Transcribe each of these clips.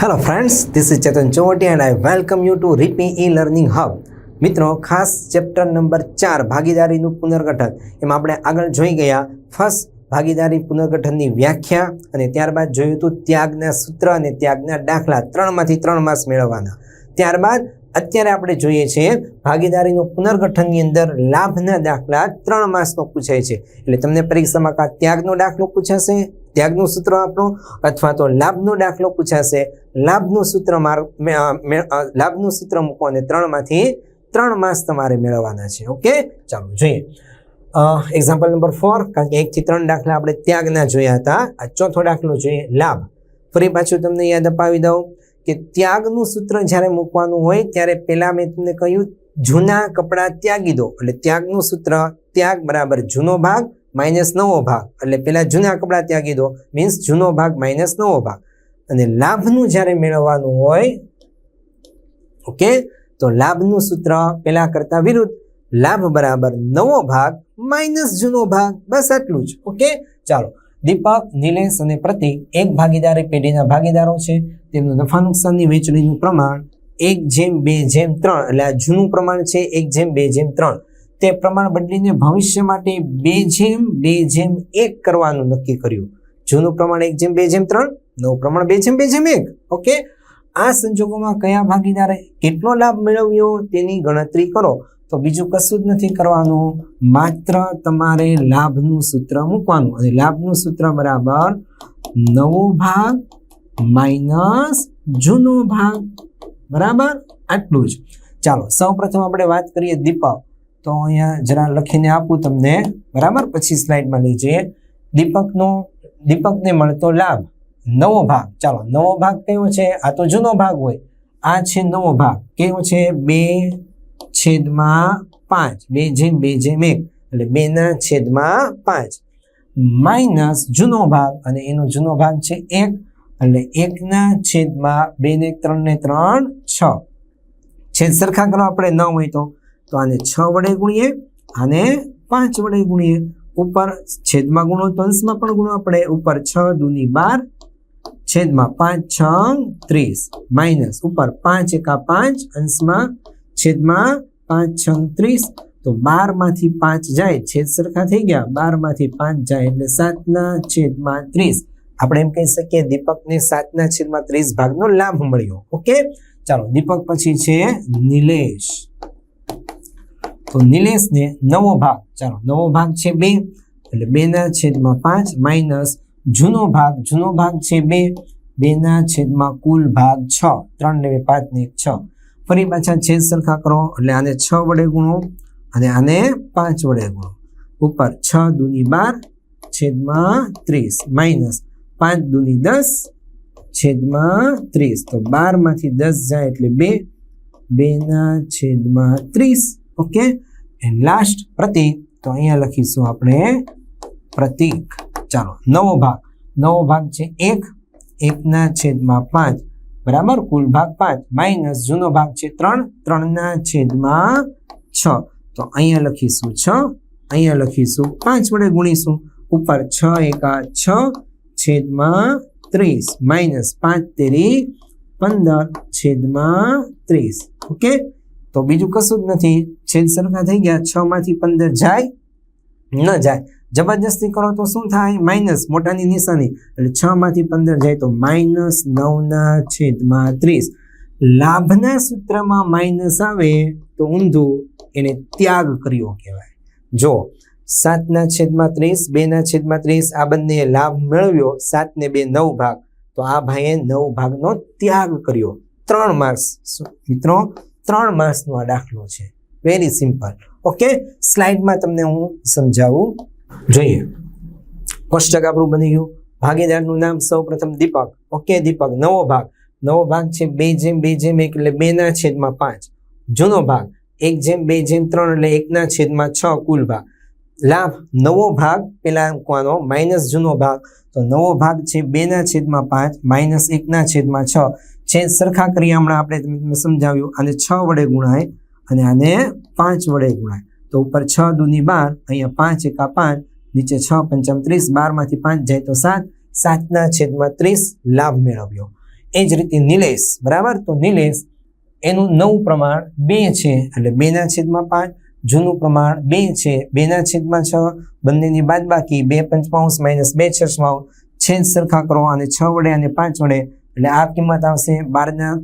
Hello friends this is Chetan Chovati and I welcome you to રીપી e learning hub મિત્રો, ખાસ chapter number ચાર, ભાગીદારીનું પુનર્ગઠન. એમાં આપણે આગળ જોઈ ગયા. ફર્સ્ટ ભાગીદારી પુનર્ગઠનની વ્યાખ્યા અને ત્યારબાદ જોયું હતું ત્યાગના સૂત્ર અને ત્યાગના દાખલા. ત્રણમાંથી ત્રણ માસ મેળવવાના. ત્યારબાદ, અત્યારે આપણે જોઈએ છીએ ભાગીદારીનું પુનર્ગઠનની અંદર લાભના દાખલા ત્રણ માસનો પૂછાય છે. એટલે તમને પરીક્ષામાં કાં ત્યાગનો દાખલો પૂછાશે, ત્યાગનું સૂત્ર આપણું, અથવા તો લાભનો દાખલો પૂછાશે લાભનું સૂત્ર માર મે- અ, મે- અ, લાભનું સૂત્ર મૂકો અને ત્રણમાંથી ત્રણ માસ તમારે મેળવવાના છે. ઓકે? ચાલો જોઈએ. એક્ઝામ્પલ નંબર ફોર કારણ કે એકથી ત્રણ દાખલા આપણે ત્યાગના જોયા હતા. આ ચોથો દાખલો જોઈએ લાભ. ફરી પાછું તમને યાદ અપાવી દઉં કે ત્યાગનું સૂત્ર જ્યારે મૂકવાનું હોય ત્યારે પહેલાં મેં તમને કહ્યું જૂના કપડાં ત્યાગી દો. એટલે ત્યાગનું સૂત્ર ત્યાગ બરાબર જૂનો ભાગ માઇનસ નવો ભાગ. એટલે પહેલાં જૂના કપડાં ત્યાગી દો. મીન્સ જૂનો ભાગ માઇનસ નવો ભાગ. અને લાભનું જ્યારે મેળવવાનું હોય, ઓકે? તો લાભનું સૂત્ર પહેલા કરતા વિરુદ્ધ, લાભ બરાબર નવો ભાગ માઇનસ જૂનો ભાગ, બસ આટલું જ, ઓકે? ચાલો, દીપક, નિલેશ અને પ્રતિક એક ભાગીદારી પેઢીના ભાગીદારો છે. તેમનું નફા નુકસાનની વેચણીનું પ્રમાણ એક જેમ બે જેમ ત્રણ, એટલે આ જૂનું પ્રમાણ છે એક જેમ બે જેમ ત્રણ. તે પ્રમાણ બદલીને ભવિષ્ય માટે બે જેમ બે જેમ એક કરવાનું નક્કી કર્યું. જૂનું પ્રમાણ એક જેમ બે જેમ ત્રણ નવું પ્રમાણ બે જેમ બે જેમ એક. ઓકે આ સંજોગોમાં કયા ભાગીદારે કેટલો લાભ મેળવ્યો તેની ગણતરી કરો. તો બીજું કશું જ નથી કરવાનું. માત્ર તમારે લાભનું સૂત્ર મૂકવાનું. અને લાભનું સૂત્ર બરાબર નવો ભાગ માઇનસ જૂનો ભાગ. બરાબર? આટલું જ. ચાલો સૌપ્રથમ આપણે વાત કરીએ દીપક તો અહીંયા જરા લખીને આપું તમને. બરાબર? પછી સ્લાઇડમાં લઈ જઈએ દીપકનો, દીપકને મળતો લાભ. નવો ભાગ. ચાલો, નવો ભાગ કયો છે? આ તો જૂનો ભાગ હોય. આ છે નવો ભાગ. કેવો છે? બે છેદમાં પાંચ. બે જેમ બે જેમ એક. એટલે બેના છેદમાં પાંચ. માઇનસ જૂનો ભાગ અને એનો જૂનો ભાગ છે એક. એટલે એકના છેદમાં બે ને ત્રણ ને ત્રણ, છ. છેદ સરખા કરો આપણે, ન હોય તો. તો આને છ વડે ગુણીએ, આને પાંચ વડે ગુણીએ. ઉપર છેદમાં ગુણો તો અંશમાં પણ ગુણો આપણે. ઉપર છ, દૂની બાર છેદમાં પાંચ છ ત્રીસ. માઇનસ ઉપર પાંચ એકા પાંચ, અંશમાં છેદમાં પાંચ છ ત્રીસ. તો બારમાંથી પાંચ જાય, છેદ સરખા થઈ ગયા. બારમાંથી પાંચ જાય એટલે સાતના છેદમાં ત્રીસ. આપણે એમ કહી શકીએ, દીપકને સાતના છેદમાં ત્રીસ ભાગનો લાભ મળ્યો. ઓકે? ચાલો, દીપક પછી છે નિલેશ. તો નિલેશને નવો ભાગ. ચાલો, નવો ભાગ છે બે. એટલે બેના છેદમાં પાંચ, માઇનસ જૂનો ભાગ જૂનો ભાગ છે બે, બેના છેદમાં કુલ ભાગ છ, ત્રણ ને બે, પાંચ ને એક છ. ફરી પાછા છેદ સરખા કરો, એટલે આને છ વડે ગુણો અને આને પાંચ વડે ગુણો. ઉપર છ દૂની બાર છેદમાં ત્રીસ માઇનસ પાંચ દૂની દસ છેદમાં ત્રીસ. તો બારમાંથી દસ જાય એટલે બે, બેના છેદમાં ત્રીસ. ઓકે? And last Pratik. તો અહીંયા લખીશું આપણે પ્રતીક. ચાલો, નવો ભાગ. નવો ભાગ છે એક. એકના છેદમાં પાંચ. બરાબર? કુલ ભાગ પાંચ. માઇનસ જૂનો ભાગ છે ત્રણ. ત્રણના છેદમાં છ. તો અહીંયા લખીશું છ. અહીંયા લખીશું પાંચ વડે ગુણીશું. ઉપર છ એકા છ છેદમાં ત્રીસ. માઇનસ પાંચ તેરી પંદર છેદમાં ત્રીસ. ઓકે? તો બીજું કશું જ નથી. છેદ સરખા થઈ ગયા. છ માંથી પંદર જાય? ન જાય. જબરજસ્તી કરો તો શું થાય? માઇનસ, મોટાની નિશાની. એટલે છ માંથી પંદર જાય તો માઇનસ નવના છેદમાં ત્રીસ. લાભના સૂત્રમાં માઇનસ આવે તો ઊંધું એને ત્યાગ કર્યો કહેવાય. જો, સાતના છેદમાં ત્રીસ, બેના છેદમાં ત્રીસ, આ બંને લાભ મેળવ્યો સાત ને બે નવ ભાગ, તો આ ભાઈએ નવ ભાગનો ત્યાગ કર્યો. ત્રણ માર્ક્સ. મિત્રો, ત્રણ માર્ક્સનો આ દાખલો છે. વેરી સિમ્પલ ઓકે સ્લાઇડમાં તમને હું સમજાવું. જોઈએ. કોષ્ટક આપણું બની ગયું. ભાગીદારનું નામ સૌ પ્રથમ દીપક. ઓકે દીપક, નવો ભાગ. નવો ભાગ છે બે જેમ બે જેમ એક એટલે બેના છેદમાં પાંચ. જૂનો ભાગ, એક જેમ, બે જેમ ત્રણ એટલે એકના છેદમાં છ કુલ ભાગ. લાભ, નવો ભાગ, પેલા મૂકવાનો માઇનસ જૂનો ભાગ. તો નવો ભાગ છે બેના છેદમાં પાંચ માઇનસ એકના છેદમાં છ. છે સરખા કરી હમણાં આપણે સમજાવ્યું. આને છ વડે ગુણાય અને આને પાંચ વડે ગુણાય. તો ઉપર છ દૂની બાર, અહીંયા પાંચ એકા પાંચ, નીચે છ પંચમ ત્રીસ, બારમાંથી પાંચ જાય તો સાત, સાતના છેદમાં ત્રીસ લાભ મેળવ્યો. એ જ રીતે નિલેશ, બરાબર? તો નિલેશ, એનું નવું પ્રમાણ બે છે, એટલે બેના છેદમાં પાંચ, જૂનું પ્રમાણ બે છે, બેના છેદમાં છ, બંનેની બાદ બાકી બે પંચમાંશ માઇનસ બે છસમાંશ છેદ સરખા કરો અને છ વડે અને પાંચ વડે, એટલે આ કિંમત આવશે બારના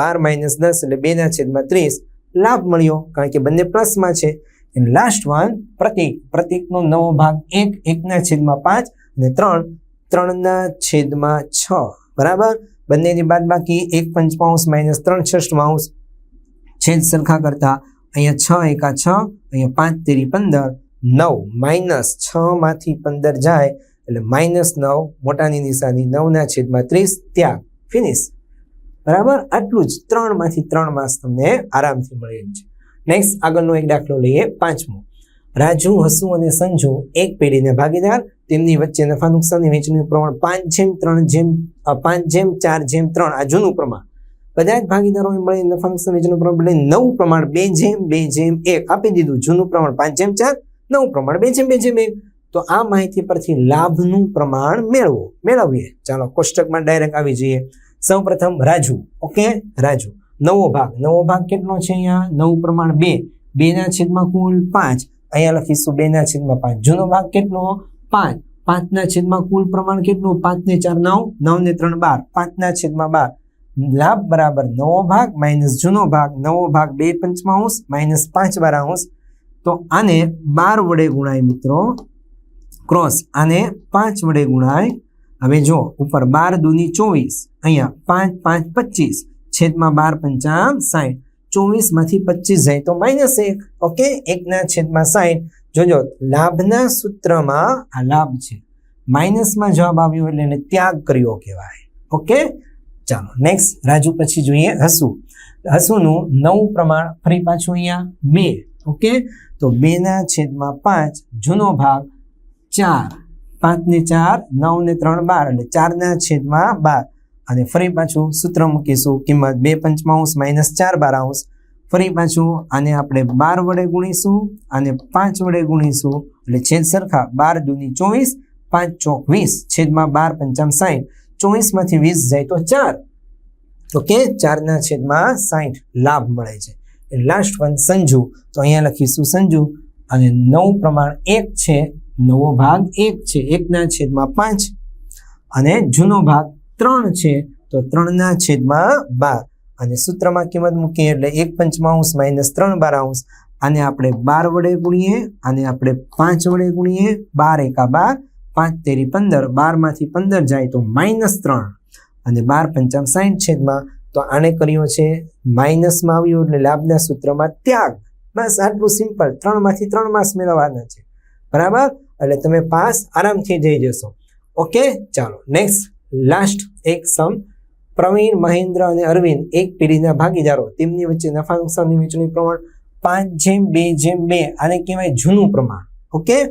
બાર માઇનસ દસ, એટલે બેના છેદમાં ત્રીસ લાભ મળ્યો, કારણ કે બંને પ્લસમાં છે. લાસ્ટ વન પ્રતિક પ્રતિકનો નવો ભાગ એક, એકના છેદમાં પાંચ અને ત્રણ, ત્રણના છેદમાં છ. બરાબર? બંનેની બાદ બાકી એક પંચમાંશ માઇનસ ત્રણ છઠમાંશ છેદ સરખા કરતા અહીંયા છ એકા છ, અહીંયા પાંચ તેરી પંદર, નવ માઇનસ છ માંથી પંદર જાય એટલે માઇનસ નવ, મોટાની નિશાની નવના છેદમાં ત્રીસ, ત્યાં ફિનિશ. બરાબર? આટલું જ ત્રણમાંથી ત્રણ માસ તમને આરામથી મળી છે. નેક્સ્ટ આગળનો એક દાખલો લઈએ પાંચમો. રાજુ, હસુ અને સંજુ એક પેઢીના ભાગીદાર. તેમની વચ્ચે નફા નુકસાનની વેચણીનું પ્રમાણ પાંચ જેમ ત્રણ જેમ પાંચ જેમ, ચાર જેમ, ત્રણ આ જૂનું પ્રમાણ. બધા જ ભાગીદારોએ મળી નફા નુકસાન વહેંચણીનું પ્રમાણ બદલે નવું પ્રમાણ બે જેમ બે જેમ, એક આપી દીધું. જૂનું પ્રમાણ પાંચ જેમ, ચાર, નવું પ્રમાણ બે જેમ બે જેમ, એક. તો આ માહિતી પરથી લાભનું પ્રમાણ મેળવો. મેળવીએ. ચાલો, કોષ્ટકમાં ડાયરેક્ટ આવી જઈએ. સૌ પ્રથમ રાજુ. ઓકે? રાજુ. નવો ભાગ. નવો ભાગ કેટલો છે અહીંયા? નવું પ્રમાણ બે. બેના છેદમાં કુલ પાંચ. અહીંયા લખીશું બેના છેદમાં પાંચ. જૂનો ભાગ કેટલો? પાંચ. પાંચના છેદમાં કુલ પ્રમાણ કેટલું? પાંચ ને ચાર નવ. નવ ને ત્રણ બાર. પાંચના છેદમાં બાર. લાભ બરાબર નવો ભાગ માઇનસ જૂનો ભાગ. નવો ભાગ બે પંચમાંશ માઇનસ પાંચ બારાંશ. તો આને બાર વડે ગુણાય મિત્રો. ક્રોસ. આને પાંચ વડે ગુણાય. હવે જો ઉપર બાર દૂની ચોવીસ. અહીંયા પાંચ પાંચ પચીસ. છેદમાં બાર પંચામ સાઠ ચોવીસમાંથી પચીસ જાય તો માઇનસ એક. ઓકે? એકના છેદમાં સાઠ જોજો, લાભના સૂત્રમાં આ લાભ છે. માઇનસમાં જવાબ આવ્યો એટલે એને ત્યાગ કર્યો કહેવાય. ઓકે? ચાલો, નેક્સ્ટ, રાજુ પછી જોઈએ હસુ. હસુનું નવું પ્રમાણ ફરી પાછું અહીંયા બે. ઓકે? તો બેના છેદમાં પાંચ, જૂનો ભાગ ચાર. પાંચને ચાર નવ ને ત્રણ, બાર. એટલે ચારના છેદમાં બાર. અને ફરી પાછું સૂત્ર મૂકીશું. કિંમત બે પંચમાંશ માઇનસ ચાર બારાંશ. ફરી પાછું આને આપણે બાર વડે ગુણીશું અને પાંચ વડે ગુણીશું. એટલે છેદ સરખા બાર દૂની ચોવીસ, પાંચ ચોક વીસ. છેદમાં બાર પંચામ સાઠ ચોવીસમાંથી વીસ જાય તો ચાર. ઓકે ચારના છેદમાં સાઠ લાભ મળે છે. Last one Sanju. તો અહીંયા લખીશું સંજુ. અને નવું પ્રમાણ એક છે. નવો ભાગ એક છે. એકના છેદમાં પાંચ. અને જૂનો ભાગ ત્રણ છે, તો ત્રણના છેદમાં બાર. અને સૂત્રમાં કિંમત મૂકીએ એટલે એક પંચમાંશ માઇનસ ત્રણ બારાંશ. આને આપણે બાર વડે ગુણીએ, આને આપણે પાંચ વડે ગુણીએ. બાર એકા બાર, પાંચ તેરી પંદર. બારમાંથી પંદર જાય તો માઇનસ ત્રણ. અને બાર પંચામ સાઠ છેદમાં, તો આને કર્યો છે માઇનસમાં આવ્યું એટલે લાભના સૂત્રમાં ત્યાગ. બસ આટલું સિમ્પલ. ત્રણમાંથી ત્રણ માસ મેળવવાના છે. બરાબર? એટલે તમે પાસ આરામથી જઈ જશો. ઓકે? ચાલો, નેક્સ્ટ. લાસ્ટ એક સમ પ્રવીણ, મહેન્દ્ર અને અરવિંદ એક પેઢીના ભાગીદારો. તેમની વચ્ચે નફા નુકસાનની વેચણી પ્રમાણ પાંચ જેમ બે જેમ બે, આને કહેવાય જૂનું પ્રમાણ. ઓકે?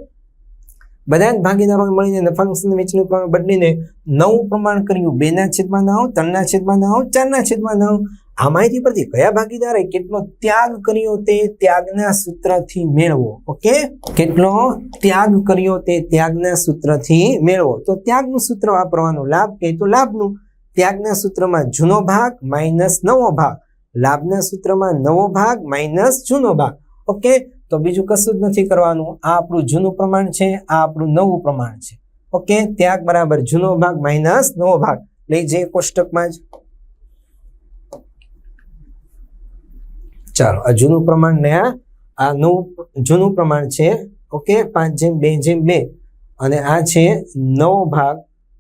બધા જ ભાગીદારોએ મળીને નફા નુકસાનની વેચણી પ્રમાણ બદલીને નવું પ્રમાણ કર્યું. બેના છેદમાં નવ, ત્રણના છેદમાં નવ, ચારના છેદમાં નવ આ માહિતી પરથી કયા ભાગીદારે કેટલો ત્યાગ કર્યો તે ત્યાગના સૂત્રથી મેળવો, ઓકે? કેટલો ત્યાગ કર્યો તે ત્યાગના સૂત્રથી મેળવો. તો ત્યાગનું સૂત્ર વાપરવાનો લાભ કે તો લાભનું? ત્યાગના સૂત્રમાં જૂનો ભાગ માઇનસ નવો ભાગ. લાભના સૂત્રમાં નવો ભાગ માઇનસ જૂનો ભાગ. ઓકે? તો બીજું કશું જ નથી કરવાનું. આ આપણું જૂનું પ્રમાણ છે, આ આપણું નવું પ્રમાણ છે. ઓકે? ત્યાગ બરાબર જૂનો ભાગ માઇનસ નવો ભાગ. લઈ જઈએ કોષ્ટકમાં જ ચાલો, આ જૂનું પ્રમાણ ને આ નવું, જૂનું પ્રમાણ છે, ઓકે, પાંચ જેમ બે જેમ બે, અને આ છે નવો ભાગ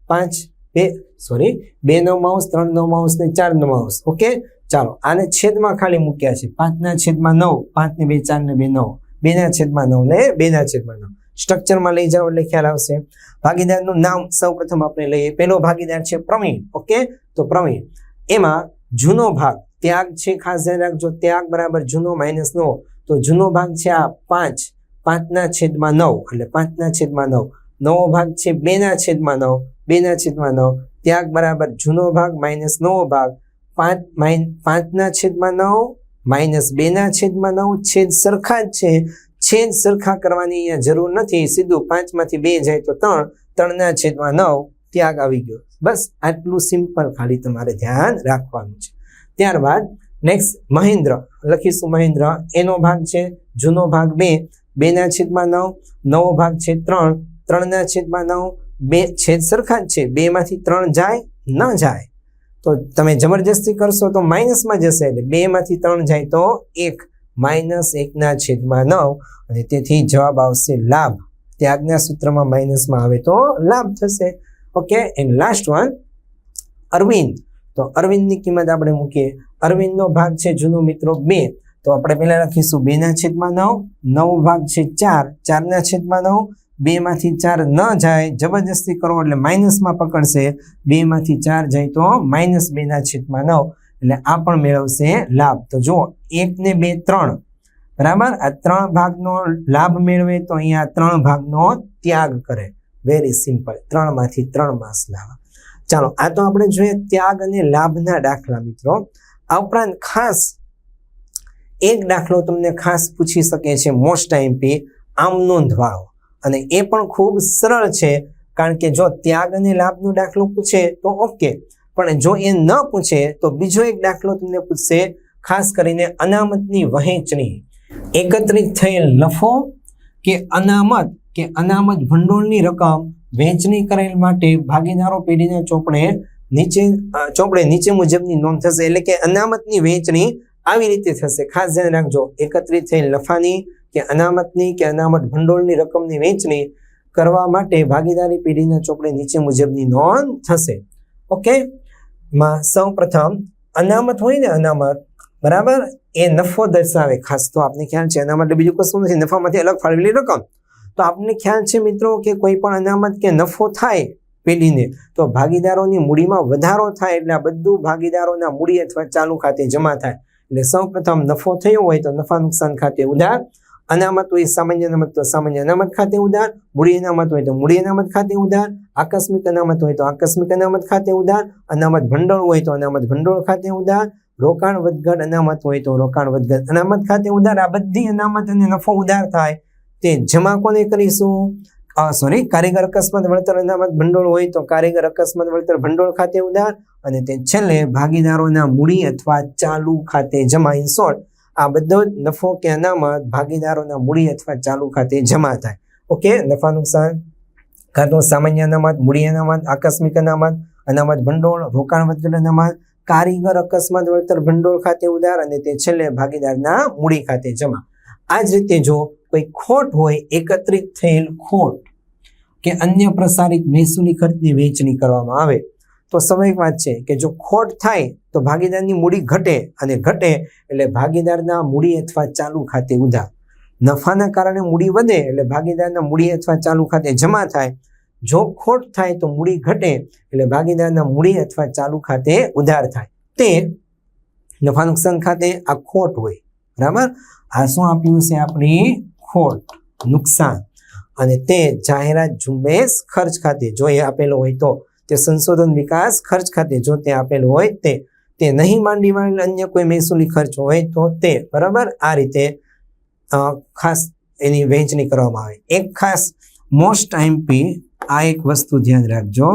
પાંચ બે, સોરી, બે નવ માઉસ, ત્રણ નવ માઉસ ને ચાર નવ માઉસ, ઓકે? ચાલો, આને છેદમાં ખાલી મૂક્યા છે, પાંચના છેદમાં નવ પાંચ ને બે ચાર ને બે નવ, બેના છેદમાં નવ ને બેના છેદમાં નવ. સ્ટ્રક્ચરમાં લઈ જાઓ એટલે ખ્યાલ આવશે. ભાગીદારનું નામ સૌ પ્રથમ આપણે લઈએ. પહેલો ભાગીદાર છે પ્રવીણ, ઓકે? તો પ્રવીણ, એમાં જૂનો ભાગ ત્યાગ છે ખાસ ધ્યાન રાખજો. ત્યાગ બરાબર જૂનો માઇનસ નવ તો જૂનો ભાગ છે આ પાંચ. પાંચના છેદમાં નવ. એટલે પાંચના છેદમાં નવ. નવો ભાગ છે બેના છેદમાં નવ. બેના છેદમાં નવ. ત્યાગ બરાબર જૂનો ભાગ માઇનસ નવો ભાગ. પાંચ માઇન પાંચના છેદમાં નવ માઇનસ બેના છેદમાં નવ, છેદ સરખા જ છે. છેદ સરખા કરવાની અહીંયા જરૂર નથી. સીધું પાંચમાંથી બે જાય તો ત્રણ, ત્રણના છેદમાં નવ. ત્યાગ આવી ગયો. બસ, આટલું સિમ્પલ ખાલી તમારે ધ્યાન રાખવાનું છે. ત્યારબાદ નેક્સ્ટ મહેન્દ્ર, લખીશું મહેન્દ્ર. એનો ભાગ છે, જૂનો ભાગ બે, બેના છેદમાં નવ, નવો ભાગ છે ત્રણ, ત્રણના છેદમાં નવ, બે છેદ સરખા જ છે, બેમાંથી ત્રણ જાય, ન જાય. તો તમે જબરજસ્તી કરશો તો માઇનસમાં જશે, એટલે બેમાંથી ત્રણ જાય તો એક, માઇનસ એકના છેદમાં નવ, અને તેથી જવાબ આવશે લાભ. ત્યાગના સૂત્રમાં માઇનસમાં આવે તો લાભ થશે. Okay and last one Arvind. તો અરવિંદની કિંમત આપણે મૂકીએ. અરવિંદનો ભાગ છે જૂનો મિત્રો બે. તો આપણે પહેલા લખીશું બેના છેદમાં નવ નવ ભાગ છે ચાર. ચારના છેદમાં નવ, બેમાંથી ચાર ન જાય. જબરજસ્તી કરો એટલે માઇનસમાં પકડશે. બેમાંથી ચાર જાય તો માઇનસ બેના છેદમાં નવ. એટલે આ પણ મેળવશે લાભ. તો જુઓ, એક ને બે ત્રણ. બરાબર? આ ત્રણ ભાગનો લાભ મેળવે તો અહીંયા ત્રણ ભાગનો ત્યાગ કરે. વેરી સિમ્પલ ત્રણમાંથી ત્રણ માસ લાવવા ચાલો, આ તો આપણે જોઈએ ત્યાગ અને લાભના દાખલા મિત્રો. આ ઉપરાંત ખાસ એક દાખલો તમને ખાસ પૂછી શકે છે મોસ્ટ આઈમ્પી આમ નોંધવાળો અને એ પણ ખૂબ સરળ છે, કારણ કે જો ત્યાગ અને લાભનો દાખલો પૂછે તો ઓકે પણ જો એ ન પૂછે તો બીજો એક દાખલો તમને પૂછશે, ખાસ કરીને અનામતની વહેંચણી. એકત્રિત થયેલ નફો કે અનામત કે અનામત ભંડોળની રકમ વહેંચણી કરેલ માટે ભાગીદારો પેઢીના ચોપડે નીચે ચોપડે નીચે મુજબની નોંધ થશે. એટલે કે અનામતની વહેંચણી આવી રીતે થશે. ખાસ ધ્યાન રાખજો. એકત્રિત થયેલ નફાની કે અનામતની કે અનામત ભંડોળની રકમની વહેંચણી કરવા માટે ભાગીદારી પેઢીના ચોપડે નીચે મુજબની નોંધ થશે. ઓકે? માં સૌ પ્રથમ અનામત હોય ને અનામત, બરાબર? એ નફો દર્શાવે. ખાસ તો આપને ખ્યાલ છે, અનામત એટલે બીજું કશું નથી. નફામાંથી અલગ ફાળવેલી રકમ. તો આપને ખ્યાલ છે મિત્રો કે કોઈ પણ અનામત કે નફો થાય પેઢીને, તો ભાગીદારોની મૂડીમાં વધારો થાય એટલે આ બધું ભાગીદારોના મૂડી અથવા ચાલુ ખાતે જમા થાય. એટલે સૌ પ્રથમ નફો થયો હોય તો નફા નુકસાન ખાતે ઉધાર, અનામત હોય સામાન્ય અનામત તો સામાન્ય અનામત ખાતે ઉધાર, મૂડી અનામત હોય તો મૂડી અનામત ખાતે ઉધાર, આકસ્મિક અનામત હોય તો આકસ્મિક અનામત ખાતે ઉધાર, અનામત ભંડોળ હોય તો અનામત ભંડોળ ખાતે ઉધાર, રોકાણ વધઘટ અનામત હોય તો રોકાણ વધઘટ અનામત ખાતે ઉધાર, આ બધી અનામત અને નફો ઉધાર થાય. તે જમા કોને કરીશું? સોરી, કારીગર અકસ્માત વળતર અનામત ભંડોળ હોય તો કારીગર અકસ્માત વળતર ભંડોળ ખાતે ઉધાર અને તે છેલ્લે ભાગીદારોના મૂડી અથવા ચાલુ ખાતે જમા ઇન શોર્ટ આ બધો જ નફો કે અનામત ભાગીદારોના મૂડી અથવા ચાલુ ખાતે જમા થાય. ઓકે, નફા નુકસાન કાં તો સામાન્ય અનામત, મૂડી અનામત, આકસ્મિક અનામત અનામત ભંડોળ, રોકાણ વધઘટ અનામત, કારીગર અકસ્માત વળતર ભંડોળ ખાતે ઉધાર અને તે છેલ્લે ભાગીદારના મૂડી ખાતે જમા. આ જ રીતે જો કોઈ ખોટ હોય, એકત્રિત થયેલ ખોટ કે અન્ય પ્રસારિત મહેસૂલી ખર્ચની વહેંચણી કરવામાં આવે, તો સ્વાભાવિક વાત છે કે જો ખોટ થાય, તો ભાગીદારની મૂડી ઘટે અને ઘટે એટલે ભાગીદારના મૂડી અથવા ચાલુ ખાતે ઉધાર નફાના કારણે મૂડી વધે એટલે ભાગીદારના મૂડી અથવા ચાલુ ખાતે જમા થાય. જો ખોટ થાય, તો મૂડી ઘટે એટલે ભાગીદારના મૂડી અથવા ચાલુ ખાતે ઉધાર થાય. તે નફા નુકસાન ખાતે આ ખોટ હોય. બરાબર? આ શું આપ્યું છે આપણી ખોટ, નુકસાન અને તે જાહેરાત ઝુંબેશ ખર્ચ ખાતે જો એ આપેલો હોય તો તે સંશોધન વિકાસ ખર્ચ ખાતે જો તે આપેલો હોય તે તે નહીં માંડી માંડી અન્ય કોઈ મહેસૂલી ખર્ચ હોય તો તે બરાબર આ રીતે ખાસ એની વહેંચણી કરવામાં આવે. એક ખાસ મોસ્ટ આઈમ્પી આ એક વસ્તુ ધ્યાન રાખજો.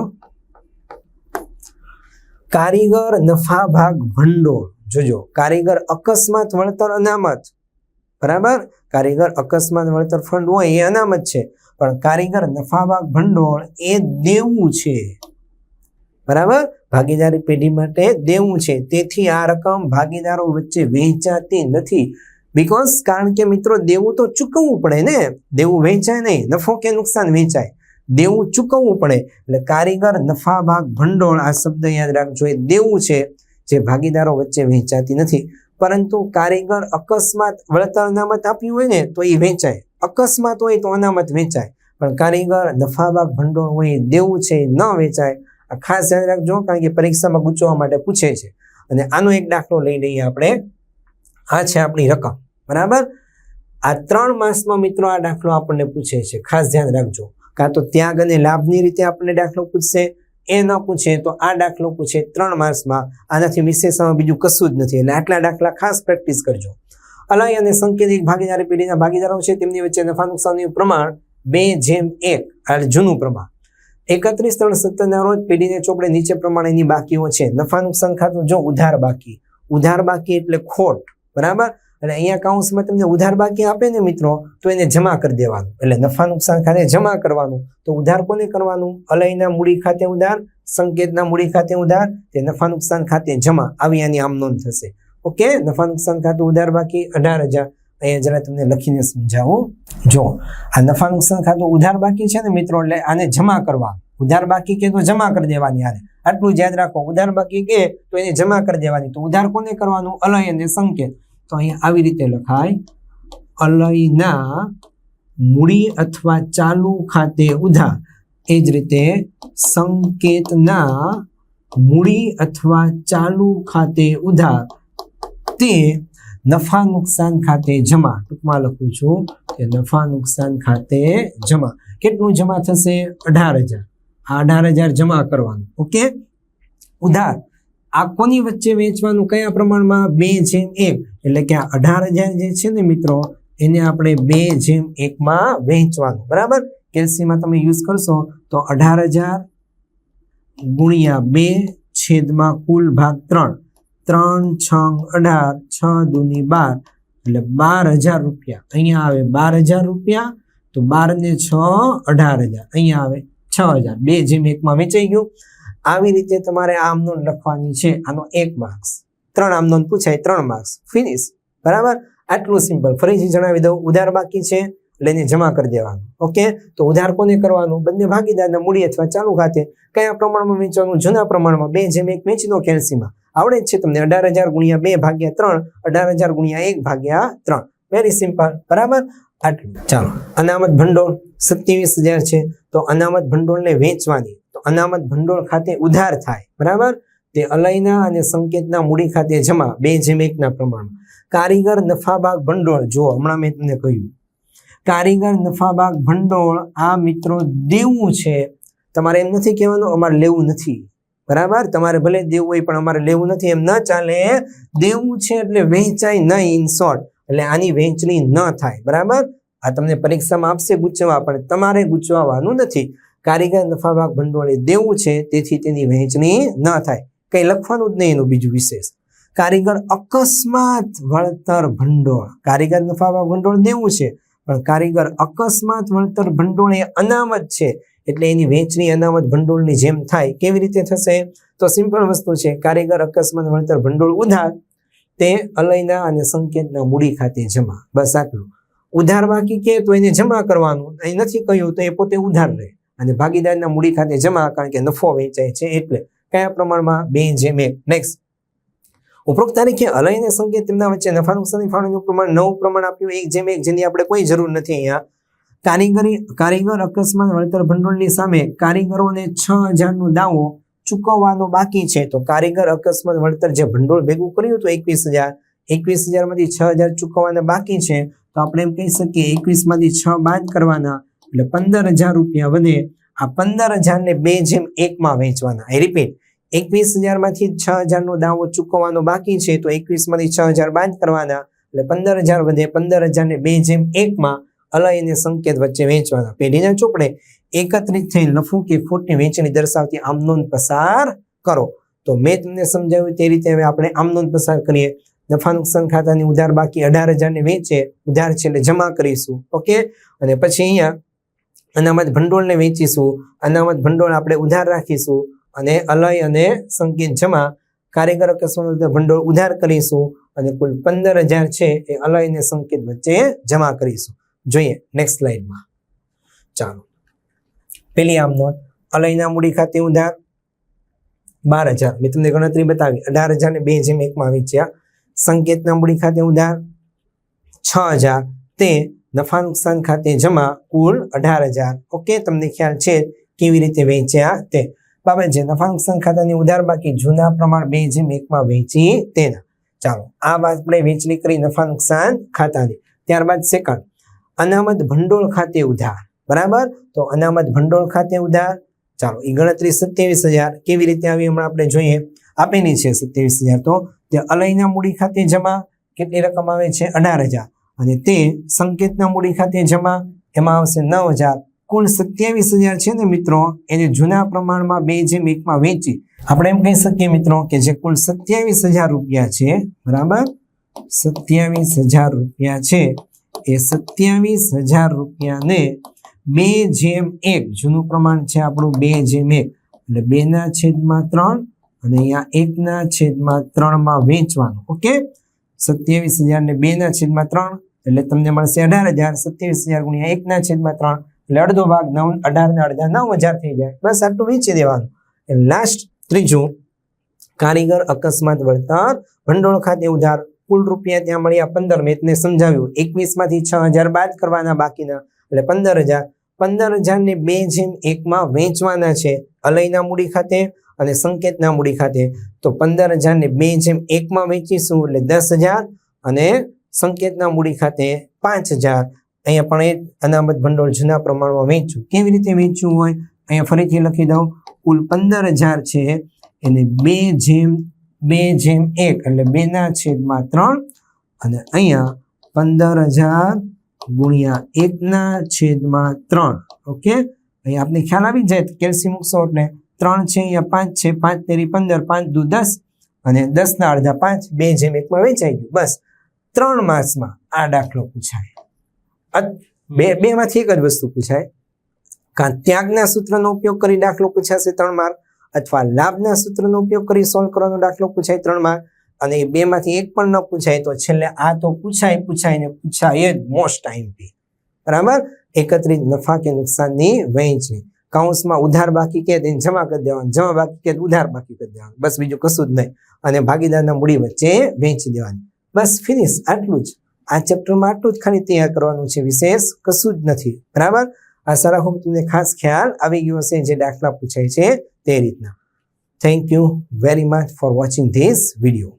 કારીગર નફા ભાગ ભંડોળ, જોજો. કારીગર અકસ્માત, વળતર, અનામત બરાબર? કારીગર અકસ્માત વળતર ફંડ હોય એ અનામત છે, પણ કારીગર નફાભાગ ભંડોળ એ દેવું છે. બરાબર? ભાગીદારી પેઢી માટે દેવું છે. તેથી આ રકમ ભાગીદારો વચ્ચે વહેંચાતી નથી. બીકોઝ કારણ કે મિત્રો, દેવું તો ચૂકવવું પડે ને? દેવું વહેંચાય નહીં. નફો કે નુકસાન વહેંચાય. દેવું ચૂકવવું પડે. એટલે કારીગર નફા ભાગ ભંડોળ આ શબ્દ યાદ રાખજો. એ દેવું છે, જે ભાગીદારો વચ્ચે વહેંચાતી નથી. પરંતુ કારીગર અકસ્માત વળતર અનામત આપ્યું હોય ને, તો એ વેચાય. અકસ્માત હોય તો અનામત વેચાય. પણ કારીગર નફાબાગ ભંડોળ હોય, દેવું છે, ન વેચાય, આ ખાસ ધ્યાન રાખજો, કારણ કે પરીક્ષામાં ગૂંચવા માટે પૂછે છે. અને આનો એક દાખલો લઈ લઈએ આપણે. આ છે આપણી રકમ. બરાબર? આ ત્રણ માસમાં મિત્રો આ દાખલો આપણને પૂછે છે. ખાસ ધ્યાન રાખજો. કાં તો ત્યાગ અને લાભની રીતે આપણને દાખલો પૂછશે એ ન પૂછે તો આ દાખલો પૂછે ત્રણ માસમાં આનાથી વિશેષમાં બીજું કશું જ નથી. એટલે આટલા દાખલા ખાસ પ્રેક્ટિસ કરજો. અલય અને સંકેતિક ભાગીદારી પેઢીના ભાગીદારો છે. તેમની વચ્ચે નફા નુકસાનનું પ્રમાણ બે જેમ એક. આ જૂનું પ્રમાણ. એકત્રીસ ત્રણ સત્તરના રોજ પેઢીને ચોપડે નીચે પ્રમાણેની બાકીઓ છે. નફા નુકસાન ખાતું જો ઉધાર બાકી. ઉધાર બાકી એટલે ખોટ. બરાબર? અને અહીંયા કાઉન્સમાં તમને ઉધાર બાકી આપે ને મિત્રો, તો એને જમા કરી દેવાનું. એટલે નફા નુકસાન ખાતે જમા કરવાનું. તો ઉધાર કોને કરવાનું? અલયના મૂડી ખાતે ઉધાર, સંકેતના મૂડી ખાતે ઉધાર, તે નફા નુકસાન ખાતે જમા. આવી આની આમ નોંધ થશે. ઓકે નફા નુકસાન ખાતું ઉધાર બાકી, અઢાર હજાર. અહીંયા જરા તમને લખીને સમજાવું. જો, આ નફા નુકસાન ખાતું ઉધાર બાકી છે ને મિત્રો, એટલે આને જમા કરવા ઉધાર બાકી કે તો જમા કરી દેવાની આને. આટલું યાદ રાખો. ઉધાર બાકી કે તો એને જમા કરી દેવાની. તો ઉધાર કોને કરવાનું? અલય અને સંકેત. તો અહીંયા આવી રીતે લખાય, અલયના મૂડી અથવા ચાલુ ખાતે ઉધાર એ જ રીતે સંકેતના મૂડી અથવા ચાલુ ખાતે ઉધાર તે નફા નુકસાન ખાતે જમા. ટૂંકમાં લખું છું કે નફા નુકસાન ખાતે જમા. કેટલું જમા થશે? અઢાર હજાર. આ અઢાર હજાર જમા કરવાનું. ઓકે? ઉધાર આ કોની વચ્ચે વેચવાનું કયા પ્રમાણમાં? બે જેમ એક. એટલે કે આ અઢાર હજાર જે છે ને મિત્રો, એને આપણે બે જેમ એકમાં વેચવાનું. બરાબર? કેલ્સીમાં તમે યુઝ કરશો તો અઢાર હજાર ગુણ્યા બે છેદમાં કુલ ભાગ ત્રણ. ત્રણ છ અઢાર, છ દુની બાર. એટલે બાર હજાર રૂપિયા. અહીંયા આવે બાર હજાર રૂપિયા, તો બાર ને છ અઢાર હજાર. અહીંયા આવે છ હજાર. બે જેમ એકમાં વેચાઈ ગયું. આવી રીતે તમારે આમ નોંધ લખવાની છે. આનો એક માર્ક્સ ત્રણ આમ નોંધ પૂછાય, ત્રણ માર્ક્સ ફિનિશ બરાબર? આટલું સિમ્પલ ફરીથી જણાવી દઉં. ઉધાર બાકી છે લઈને જમા કરી દેવાનું. ઓકે તો ઉધાર કોને કરવાનું? બંને ભાગીદારના મૂડી અથવા ચાલુ ખાતે. કયા પ્રમાણમાં વેચવાનું? જૂના પ્રમાણમાં. બે જેમ એક વેચી દો કેલ્સીમાં. આવડે જ છે તમને અઢાર હજાર ગુણ્યા બે ભાગ્યા ત્રણ, અઢાર હજાર ગુણ્યા એક ભાગ્યા ત્રણ. વેરી સિમ્પલ બરાબર? આટલું. ચાલો. અનામત ભંડોળ સત્યાવીસ હજાર છે. તો અનામત ભંડોળને વેચવાની તો અનામત ભંડોળ ખાતે ઉધાર થાય, બરાબર? તે અલયના અને સંકેતના મૂડી ખાતે જમા બે જેમ પ્રમાણમાં. કારીગર નફાબાગ ભંડોળ જો હમણાં મેં તમને કહ્યું. કારીગર નફાબાગ ભંડોળ આ મિત્રો દેવું છે. તમારે એમ નથી કહેવાનું, અમારે લેવું નથી. બરાબર? તમારે ભલે દેવું હોય, પણ અમારે લેવું નથી. એમ ન ચાલે. દેવું છે એટલે વહેંચાય નહીં ઇન શોર્ટ એટલે આની વહેંચણી ન થાય. બરાબર? આ તમને પરીક્ષામાં આપશે ગુચવા, પણ તમારે ગુચવાવાનું નથી. કારીગર નફાભાગ ભંડોળ એ દેવું છે, તેથી તેની વહેંચણી ન થાય. કંઈ લખવાનું જ નહીં એનું બીજું વિશેષ. કારીગર અકસ્માત વળતર ભંડોળ. કારીગર નફાભાગ ભંડોળ દેવું છે, પણ કારીગર અકસ્માત વળતર ભંડોળ એ અનામત છે, એટલે એની વહેંચણી, અનામત ભંડોળની જેમ થાય. કેવી રીતે થશે? તો સિમ્પલ વસ્તુ છે, કારીગર અકસ્માત વળતર ભંડોળ ઉધાર, તે અલયના અને સંકેતના મૂડી ખાતે જમા. બસ આટલું. ઉધાર બાકી કે તો એને જમા કરવાનું? અહીં નથી કહ્યું, તો એ પોતે ઉધાર રહે અને ભાગીદારના મૂડી ખાતે જમા, કારણ કે નફો વેચાય છે એટલે કયા પ્રમાણમાં? બે જેમ એક નેક્સ્ટ ઉપરોક્ત તારીખે અલય અને સંકેત તેમના વચ્ચે નફા નુકસાની ફાળવણીનું પ્રમાણ, નવું પ્રમાણ આપ્યું. એક જેમ એક જેની આપણે કોઈ જરૂર નથી અહીંયા. કારીગરી, કારીગર અકસ્માત, વળતર ભંડોળની સામે કારીગરોને છ હજારનો દાવો ચૂકવવાનો બાકી છે. તો કારીગર અકસ્માત, વળતર જે ભંડોળ ભેગું કર્યું હતું એકવીસ હજાર, એકવીસ હજારમાંથી છ હજાર ચૂકવવાના બાકી છે. તો આપણે એમ કહી શકીએ, એકવીસમાંથી છ બાદ કરવાના એટલે પંદર હજાર રૂપિયા વધે, આ પંદર હજારને બે જેમ એકમાં વેચવાના. આઈ રિપીટ એકવીસ હજારમાંથી છ હજારનો દાવો ચૂકવવાનો બાકી છે, તો એકવીસમાંથી છ હજાર બાદ કરવાના. એટલે પંદર હજાર વધે પંદર હજારને બે જેમ એકમાં અલય અને સંકેત વચ્ચે વેચવાના. પેઢીના ચોપડે, એકત્રિત થઈ નફો કે ખોટની વેચણી દર્શાવતી આમનોંધ પસાર કરો. તો મેં તમને સમજાવ્યું તે રીતે હવે આપણે આમનોંધ પસાર કરીએ. નફા નુકસાન ખાતાની ઉધાર બાકી અઢાર હજારને વેચે, ઉધાર છે એટલે જમા કરીશું. ઓકે? અને પછી અહીંયા અનામત ભંડોળને વેચીશું, અનામત ભંડોળ આપણે ઉધાર રાખીશું અને અલય અને સંકેત જમા કાર્યકરો કે સ્વતંત્ર ભંડોળ ઉધાર કરીશું અને કુલ પંદર હજાર છે એ અલય અને સંકેત વચ્ચે જમા કરીશું. જોઈએ નેક્સ્ટ સ્લાઇડમાં ચાલો. પેલી આમ નોંધ. અલયના મૂડી ખાતે ઉધાર બાર હજાર. મેં તમને ગણતરી બતાવી. અઢાર હજાર ને બે જેમ એકમાં વેચ્યા સંકેતના મૂડી ખાતે ઉધાર છ હજાર. તે નફા નુકસાન ખાતે જમા કુલ અઢાર હજાર. ઓકે, તમને ખ્યાલ છે કેવી રીતે વેચ્યા તે. બાબત છે નફા નુકસાન ખાતાની ઉધાર બાકી જૂના પ્રમાણ બે જેમ એકમાં વેચી તેના. ચાલો, આ વાત આપણે વેચણી કરી નફા નુકસાન ખાતાની. ત્યારબાદ સેકન્ડ અનામત ભંડોળ ખાતે ઉધાર. બરાબર? તો અનામત ભંડોળ ખાતે ઉધાર. ચાલો એ ગણતરી સત્યાવીસ હજાર. કેવી રીતે આવી હમણાં આપણે જોઈએ. આપેલી છે સત્યાવીસ હજાર તો. તે અલયના મૂડી ખાતે જમા. કેટલી રકમ આવે છે? અઢાર હજાર. અને તે સંકેતના મૂડી ખાતે જમા એમાં આવશે નવ હજાર. કુલ સત્યાવીસ હજાર છે ને મિત્રો, એને જૂના પ્રમાણમાં બે જેમ એકમાં વેચી. આપણે એમ કહી શકીએ મિત્રો કે જે કુલ સત્યાવીસ હજાર રૂપિયા છે, બરાબર? સત્યાવીસ હજાર રૂપિયા છે. એ સત્યાવીસ હજાર રૂપિયાને બે જેમ એક, જૂનું પ્રમાણ છે આપણું બે જેમ એક. એટલે બેના છેદમાં ત્રણ અને અહીંયા એકના છેદમાં ત્રણમાં વેચવાનું, ઓકે? સત્યાવીસ હજાર ને બેના છેદમાં ત્રણ એટલે તમને મળશે અઢાર હજાર, સત્યાવીસ હજાર ગુણ્યા એકના છેદમાં ત્રણ. એટલે અડધો ભાગ નવ અઢારના અડધા નવ હજાર થઈ જાય. બસ આટલું વેચી દેવાનું. એટલે લાસ્ટ ત્રીજું, કારીગર અકસ્માત વળતર, ભંડોળ ખાતે ઉધાર. કુલ રૂપિયા ત્યાં મળ્યા પંદર. મેં તમને સમજાવ્યું. એકવીસમાંથી છ હજાર બાદ કરવાના બાકીના. એટલે પંદર હજાર. પંદર હજાર ને બે જેમ એકમાં વેચવાના છે. અલયના મૂડી ખાતે અને સંકેતના મૂડી ખાતે. તો પંદર હજાર ને બે જેમ એકમાં વેચીશું એટલે દસ હજાર અને સંકેતના મૂડી ખાતે પાંચ હજાર અહીંયા પણ એ અનામત ભંડોળ જૂના પ્રમાણમાં વેચ્યું. કેવી રીતે વેચ્યું હોય? અહીંયા ફરીથી લખી દઉં. કુલ પંદર હજાર છે એને બે જેમ બે જેમ એક, એટલે બેના છેદમાં ત્રણ. અને અહીંયા પંદર હજાર ગુણ્યા એકના છેદમાં ત્રણ. ઓકે? અહીંયા આપણે ખ્યાલ આવી જાય કેલ્સી મૂકશો એટલે ત્રણ છે અહીંયા પાંચ છે, પાંચ તેરી પંદર, પાંચ દુ દસ. અને દસના અડધા પાંચ, બે જેમ એકમાં વેચાઈ ગયું. બસ. ત્રણ માસમાં આ દાખલો પૂછાય. બે, બેમાંથી એક જ વસ્તુ પૂછાય. કાં ત્યાગના સૂત્રનો ઉપયોગ કરી દાખલો પૂછાશે ત્રણ માર્ક, અથવા લાભના સૂત્રનો ઉપયોગ કરી સોલ્વ કરવાનો દાખલો પૂછાય ત્રણ માર્ક, અને એ બેમાંથી એક પણ ન પૂછાય તો છેલ્લે આ તો પૂછાય પૂછાય ને પૂછાય જ મોસ્ટ ટાઈમથી. બરાબર? એકત્રિત નફા કે નુકસાનની વહેંચણી કાઉન્સમાં ઉધાર બાકી કે તેને જમા કરી દેવાનું. જમા બાકી કે ઉધાર બાકી કરી દેવાનું. બસ બીજું કશું જ નહીં. અને ભાગીદારના મૂડી વચ્ચે વહેંચી દેવાની. બસ ફિનિશ, આટલું જ. આ ચેપ્ટરમાં આટલું જ ખાલી તૈયાર કરવાનું છે. વિશેષ કશું જ નથી. બરાબર? આશા રાખું તમને ખાસ ખ્યાલ આવી ગયો હશે જે દાખલા પૂછાય છે તે રીતના. Thank you very much for watching this video